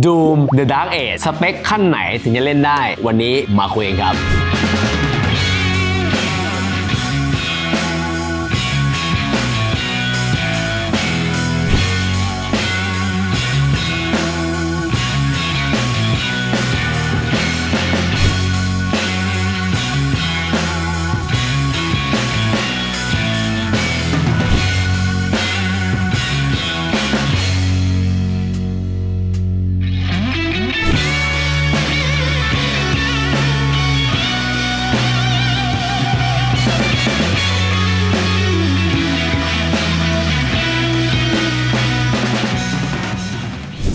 Doom The Dark Age สเปคขั้นไหนถึงจะเล่นได้ วันนี้มาคุยกันครับ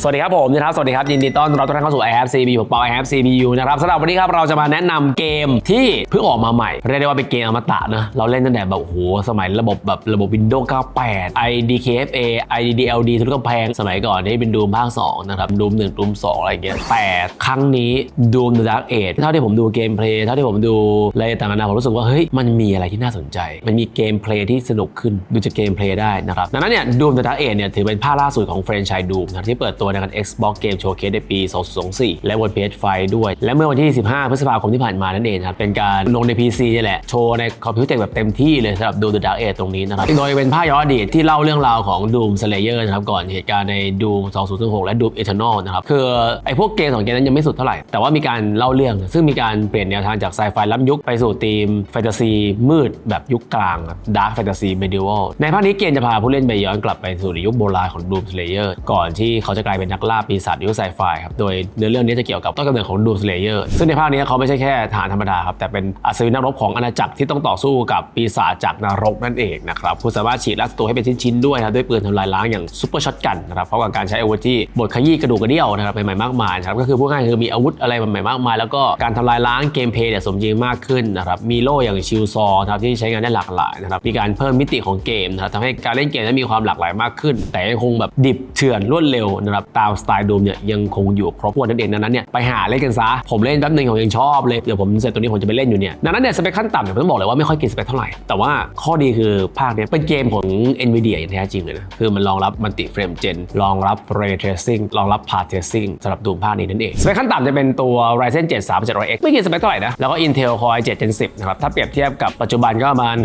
วัสดีครับผมนะครับ สวัสดีครับ ยินดีต้อนรับทุกท่านเข้าสู่ i have CPU ผมปอ i have CPU นะครับสำหรับวันนี้ครับเราจะมาแนะนำเกมที่เพิ่งออกมาใหม่ เรียกได้ว่าเป็นเกมอมตะนะ เราเล่นตั้งแต่แบบโอ้โหสมัยระบบแบบระบบ Windows 98 IDKFA IDDLD ทุกกำแพงสมัยก่อนนี่เป็นดูมภาค2นะครับดูม1ดูม2องอะไรเงี้ยแต่ครั้งนี้ดูม The Dark Age เท่าที่ผมดูเกมเพลย์เท่าที่ผมดูอะไรต่างๆนาผมรู้สึกว่าเฮ้ยมันมีอะไรที่น่าสนใจ มันมีเกมเพลย์ที่สนุกขึ้นดูจากเกมเพลย์ได้นะครับดังนั้นเนี่ยดูม The Dark Age เนี่ยถือเป็นภาคล่าสุดของแฟรนไชส์ดูมนะที่เปิดตัวนการ Xbox Game Showcase ในปี 2024 และบน PS5 ด้วย และเมื่อวันที่ 15 พฤษภาคมที่ผ่านมานั่นเองครับ เป็นการลงใน PC นี่แหละ โชว์ในคอมพิวเตอร์แบบเต็มที่เลยสำหรับ Doom The Dark Age ตรงนี้นะครับ โดยเป็นภาพย้อนอดีตที่เล่าเรื่องราวของ Doom Slayer นะครับ ก่อนเหตุการณ์ใน Doom 2006 และ Doom Eternal นะครับ คือไอ้พวกเกมสองเกมนั้นยังไม่สุดเท่าไหร่ แต่ว่ามีการเล่าเรื่อง ซึ่งมีการเปลี่ยนแนวทางจากไซไฟล้ำยุคไปสู่ธีมแฟนตาซีมืดแบบยุคกลางดาร์คแฟนตาซีเมดิวัลในภาคนี้เกมจะพาผู้เล่นไปย้อนกลับไปสู่ในยุคโบราณของ Doom Slayer ก่อนที่เขาจะกลายเป็นนักล่าปีศาจยุคไซไฟครับ โดยเนื้อเรื่องนี้จะเกี่ยวกับต้นกำเนิดของ Doom Slayer ซึ่งในภาคนี้เขาไม่ใช่แค่ทหารธรรมดาครับ แต่เป็นอัศวินนักรบของอาณาจักรที่ต้องต่อสู้กับปีศาจจากนรกนั่นเองนะครับ คุณสามารถฉีดล่าศัตรูให้เป็นชิ้นๆด้วยครับด้วยปืนทำลายล้างอย่างซุปเปอร์ช็อตกันนะครับเพร้อมกับการใช้อาวุธที่บดขยี้กระดูกกระเดี่ยวนะครับใหม่ๆมากมายนะครับก็คือพูดง่ายคือมีอาวุธอะไรใหม่ๆมากมาย แล้วก็การทำลายล้างเกมเพลย์เนี่ยสมจริงมากขึ้นนะครับมีโล่อย่างชิลซอนะครับที่ใช้งานได้หลากหลายนะครับมีการเพิ่มมิติของเกมนะครับทำให้การเล่นเกมนั้นมีความหลากหลายมากขึ้น แต่ยังคงแบบดิบเถื่อนรวดเร็วนะครับตามสไตล์ดูมเนี่ยยังคงอยู่ครบถ้วนนั่นเองดังนั้นเนี่ยไปหาเล่นกันซะผมเล่นแป๊บนึงผมยังชอบเลยเดี๋ยวผมเสร็จตัวนี้ผมจะไปเล่นอยู่เนี่ยดังนั้นเนี่ยสเปคขั้นต่ำเนี่ยผมต้องบอกเลยว่าไม่ค่อยกินสเปคเท่าไหร่แต่ว่าข้อดีคือภาคเนี้ยเป็นเกมของ NVIDIA อย่างแท้จริงเลยนะคือมันรองรับมัลติเฟรมเจนรองรับ Ray Tracing รองรับ Path Tracing สำหรับดูมภาคนี้นั่นเองสเปคขั้นต่ำจะเป็นตัว Ryzen 7 3700X ไม่กินสเปคเท่าไหร่นะแล้วก็ Intel Core i7 Gen 10นะครับถ้าเปรียบเทียบกับปัจจุบันก็ประมาณ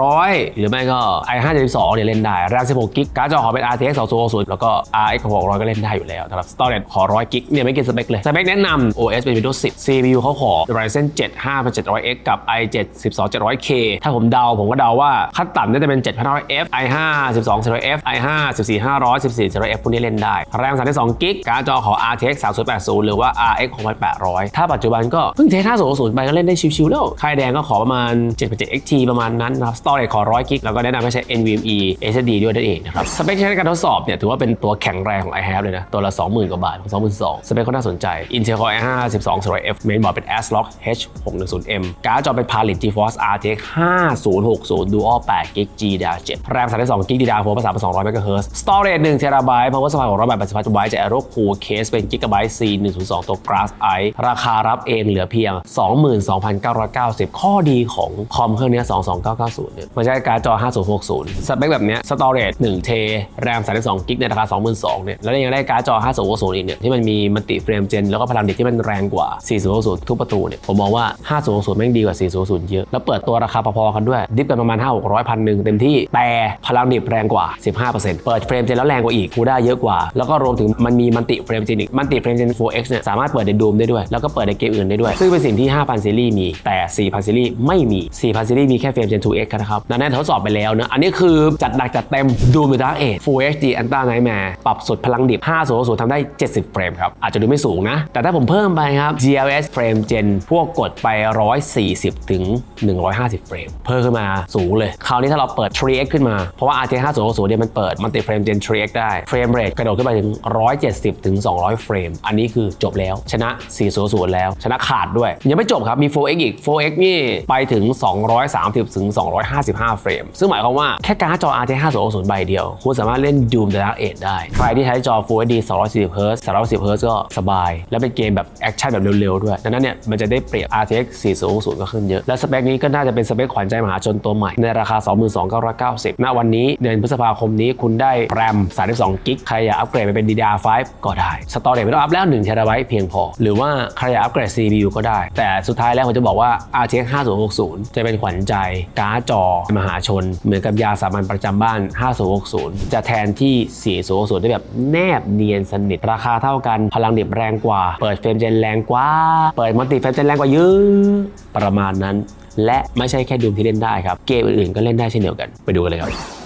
5600 หรือไม่ก็ i5 72เนี่ยเล่นได้ RAM 16กิกการ์ดจอขอเป็น RTX 2060แล้วก็ RX 600ก็เล่นได้อยู่แล้วนะครับ Storage ขอ 100 กิกเนี่ยไม่กินสเปคเลย สเปคแนะนำ OS เป็น Windows 10 CPU เขาขอ Ryzen 7 5700X กับ i7 12700K ถ้าผมเดา ผมก็เดาว่าขั้นต่ำน่าจะเป็น 7500F i5 12000F i5 14500 14000F พวกนี้เล่นได้ RAM 32กิกการ์ดจอขอ RTX 3080 หรือว่า RX 6800 ถ้าปัจจุบันก็เพิ่งเทส50ไปก็เล่นได้ชิวๆแล้ว ค่ายแดงก็ขอประมาณ 7.7XT ประมาณนั้นนะครับ Storage ขอ 100กิกแล้วก็แนะนำให้ใช้ NVMe SSD ด้วยนั่นเองนะครับ สเปคใช้ในการทดสอบเนี่ยถือว่าเป็นตัวแข็งแรงของ i have เลยยนะ ตัวละ 20,000 กว่าบาทของ22,000สเปคก็น่าสนใจ Intel Core i5 12 0 F เมนบอร์ดเป็น ASRock H610M การ์ดจอเป็น Palit GeForce RTX 5060 Dual 8 GB GDDR7 RAM 32 GB DDR4 ภาษา200 MHz Storage 1 TB Power supply 688 W จาก Aero Cool Case เป็น Gigabyte C102 ตัว Glass Eye ราคารับเองเหลือเพียง 22,990 ข้อดีของคอมเครื่องนี้ 22990 เนี่ย มันใช้การ์ดจอ 5060 สเปคแบบเนี้ย Storage 1 T RAM 32 GB ในราคา 22,000 เนี่ย แล้วยังได้การ์ดจอ 5060 อีกเนี่ยที่มันมีมัลติเฟรมเจนแล้วก็พลังเด็กที่มันแรงกว่า 4060 ทุกประตูเนี่ยผมมองว่า 5060 แม่งดีกว่า 4060 เยอะ แล้วเปิดตัวราคาพอๆกันด้วย ดิฟกันประมาณ 5 600พันหนึ่งเต็มที่แต่พลังดิบแรงกว่า 15%เปิดเฟรมเจนแล้วแรงกว่าอีกคูได้เยอะกว่า แล้วก็รวมถึงมันมีมัลติเฟรมเจนอีกมัลติเฟรมเจน 4X เนี่ยสามารถเปิดในดูมได้ด้วย แล้วก็เปิดในเกมอื่นได้ด้วย ซึ่งเป็นสิ่งที่ 5,000 ซีรีส์มีแต่ 4,000 ซีรีส์ไม่มี 4,000 ซีรีส์มีแค่เฟรมเจน 2X นะครับดังนั้นทดสอบไปแล้วนะอันนี้คือจัดหนักจัดเต็มดูม Dark Age Full HD Ultra Nightmare ปรับสุดพลังดิบ500ทำได้ 70 เฟรมครับ อาจจะดูไม่สูงนะ แต่ถ้าผมเพิ่มไปครับ GLS Frame Gen พวกกดไป 140 ถึง 150 เฟรม เพิ่มขึ้นมาสูงเลย คราวนี้ถ้าเราเปิด 3x ขึ้นมา เพราะว่า RTX 5060เนี่ยมันเปิด Multi Frame Gen 3x ได้ เฟรมเรทกระโดดขึ้นไปถึง 170 ถึง 200 เฟรม อันนี้คือจบแล้ว ชนะ 400 แล้ว ชนะขาดด้วย ยังไม่จบครับ มี 4x อีก 4x นี่ไปถึง 230 ถึง 255 เฟรม ซึ่งหมายความว่าแค่การ์ดจอ RTX 5060ใบเดียว คุณสามารถเล่น Doom The Dark Age ได้ ใครที่ใช้จอ Full HD 240 Hz 310 Hz ก็สบาย แล้วเป็นเกมแบบแอคชั่นแบบเร็วๆด้วย ดังนั้นเนี่ยมันจะได้เปรียบ RTX 4060 ก็ขึ้นเยอะ และสเปคนี้ก็น่าจะเป็นสเปคขวัญใจมหาชนตัวใหม่ ในราคา 22,990 ณ วันนี้เดือนพฤษภาคมนี้คุณได้แรม 32กิกใครอยากอัปเกรดไปเป็น DDR5 ก็ได้ สตอเรจไม่ต้องอัพแล้ว1 t b เพียงพอ หรือว่าใครอยากอัปเกรด CPU ก็ได้ แต่สุดท้ายแล้วผมจะบอกว่า RTX 5060 จะเป็นขวัญใจการ์ดจอมหาชน เหมือนกับยาสามัญประจำบ้าน 5060 จะแทนที่ 4060 ได้แบบแนบเนียนสนิท ราคาเท่ากัน พลังดิบแรงกว่า เปิดเฟรมเจนแรงกว่า เปิดมัลติเฟรมเจนแรงกว่าเยอะประมาณนั้น และไม่ใช่แค่ดูมที่เล่นได้ครับ เกมอื่นๆก็เล่นได้เช่นเดียวกัน ไปดูกันเลยครับ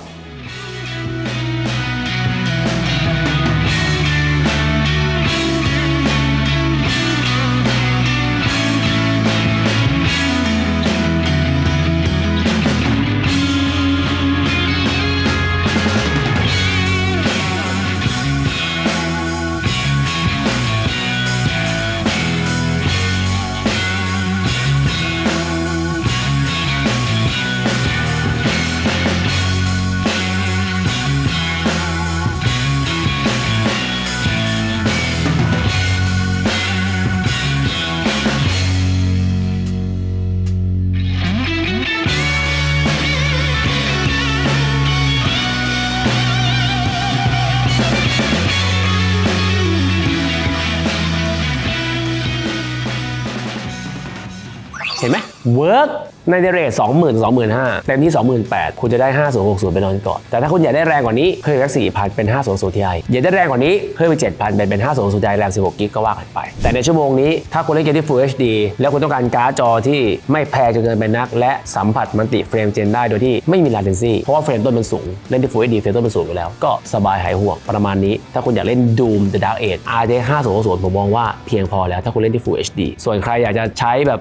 เห็นไหมเวิร์กในเดเรท20,000 25,000เต็มที่28,000คุณจะได้5060ไปนอนก่อน แต่ถ้าคุณอยากได้แรงกว่านี้เพิ่มอีกสัก4,000เป็น500 Ti อยากได้แรงกว่านี้เพิ่มไป7,000เป็นเป็น500 Ti แรม16กิกก็ว่ากันไป แต่ในชั่วโมงนี้ถ้าคุณเล่นเกมที่ Full HD แล้วคุณต้องการการ์ดจอที่ไม่แพงจนเกินไปนัก และสัมผัสมันติเฟรมเจนได้โดยที่ไม่มี latency เพราะว่าเฟรมต้นมันสูงเล่นที่ Full HD เฟรมต้นมันสูงอยู่แล้วก็สบายหายห่วงประมาณนี้ ถ้าคุณอยากเล่น Doom The Dark Age RTX 5060ผมมองว่าเพียงพอแล้วถ้าคุณเล่นที่ Full HD ส่วนใครอยากจะใช้แบบ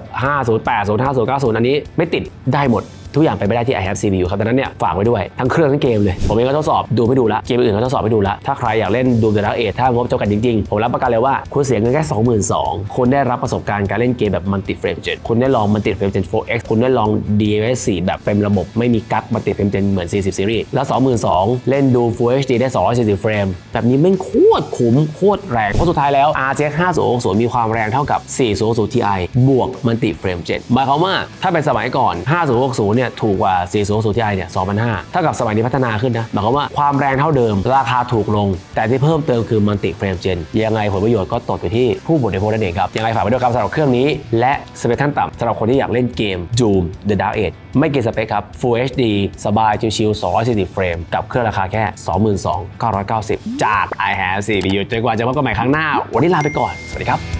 8 0 5090 อันนี้ไม่ติดได้หมดทุกอย่างไปไม่ได้ที่ i have CPU ครับดังนั้นเนี่ยฝากไว้ด้วยทั้งเครื่องทั้งเกมเลย ผมเองก็ทดสอบดูไม่ดูละเกมอื่นก็ทดสอบไม่ดูละถ้าใครอยากเล่นดู The Dark Age ถ้างบเจ้ากันจริงๆ ผมรับประกันเลยว่าคุณเสียเงินแค่22,000คุณได้รับประสบการณ์การเล่นเกมแบบ Multi Frame Gen คุณได้ลอง Multi Frame Gen 4X คุณได้ลอง DLSS 4แบบเต็มระบบไม่มีกั๊ก Multi Frame Gen เหมือน 40 Series แล้ว 22,000 เล่นดู Full HD ได้ 240เฟรมแบบนี้แม่งโคตรคุ้มโคตรแรงเพราะสุดท้ายแล้ว RTX 5060มีความแรงเท่ากับ4060 Ti บวก Multi Frame Gen หมายความว่าถ้าเป็นสมัยก่อน 5060เนี่ยถูกกว่า4060 Ti เนี่ย2,500เท่ากับสมัยนี้พัฒนาขึ้นนะหมายความว่าความแรงเท่าเดิม ราคาถูกลง แต่ที่เพิ่มเติมคือ Multi Frame Gen ยังไงผลประโยชน์ก็ตกอยู่ที่ผู้บริโภคนั่นเองครับยังไงฝากไว้ด้วยครับสำหรับเครื่องนี้ และสเปคขั้นต่ำสำหรับคนที่อยากเล่นเกม Doom The Dark Age ไม่เกินสเปคครับ Full HD สบายชิวๆ240เฟรมกับเครื่องราคาแค่ 22,990 จาก i have CPU จนกว่าจะพบกันใหม่ครั้งหน้า วันนี้ลาไปก่อน สวัสดีครับ